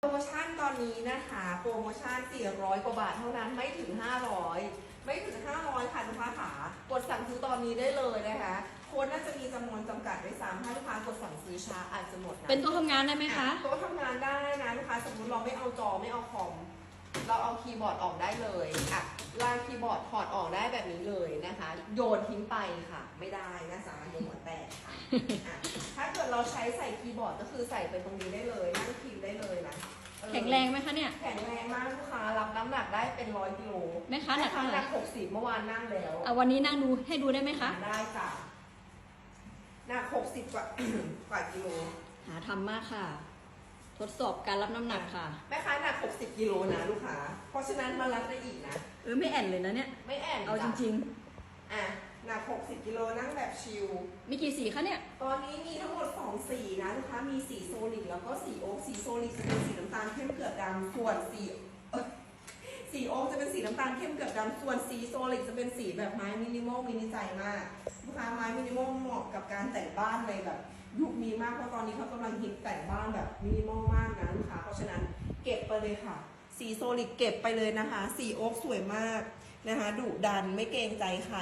โปรโมชั่นตอนนี้นะคะ โปรโมชั่น 400 กว่าบาทเท่านั้นไม่ถึง 500 ไม่ถึง 500 ค่ะลูกค้าขากดสั่งซื้อตอนนี้ได้เลยนะคะโค้ดน่าจะมีจำนวนจำกัดด้วยซ้ำถ้าลูกค้ากดสั่งซื้อช้าอาจจะหมดนะเป็นโต๊ะทำงานได้ไหมคะโต๊ะทำงานได้นะลูกค้าสมมติเราไม่เอาจอไม่เอาคอมเราเอาคีย์บอร์ดออกได้เลยอะลากคีย์บอร์ดถอดออกได้แบบนี้เลยนะคะ โยนทิ้งไปค่ะ ไม่ได้นะจ๊ะเดี๋ยวหัวแตกค่ะอะถ้า เกิดเราใช้ใส่คีย์บอร์ดก็คือใส่ไปตรงนี้ได้เลยนั่งพิมพ์ได้เลยนะเออแข็งแรงไหมคะเนี่ย แข็งแรงมากลูกค้ารับน้ำหนักได้เป็นร้อยกิโลแม่ค้าหนักเท่าไหร่ หนักหกสิบเมื่อวานนั่งแล้ว เอาวันนี้นั่งดูให้ดูได้ไหมคะ ได้จ้ะหนักหกสิบกว่า กว่ากิโลหาทำมากค่ะ ทดสอบการรับน้ำหนักค่ะ แม่ค้าหนัก60กิโลนะลูกค้า เพราะฉะนั้นมารับได้อีกนะ เออไม่แอนเลยนะเนี่ย ไม่แอนเอาจริงอะ หนัก 60 กิโลนั่งแบบชิลๆมีกี่สีคะเนี่ย ตอนนี้มีทั้งหมด 2 สีนะลูกค้า มีสีโซลิดแล้วก็สีโอ๊กสีโซลิดจะเป็นสีน้ำตาลเข้มเกือบดำส่วนสีเอ้ยสีโอ๊กจะเป็นสีน้ำตาลเข้มเกือบดำส่วนสีโซลิดจะเป็นสีแบบไม้มินิมอลมินิใจมาก ลูกค้าไม้มินิมอลเหมาะกับการแต่งบ้านเลยแบบยุคนี้มากเพราะตอนนี้เขากำลังฮิตแต่งบ้านแบบมินิมอลมากนะลูกค้า เพราะฉะนั้นเก็บไปเลยค่ะ สีโซลิดเก็บไปเลยนะคะ สีโอ๊กสวยมากนะคะดุดันไม่เกรงใจใคร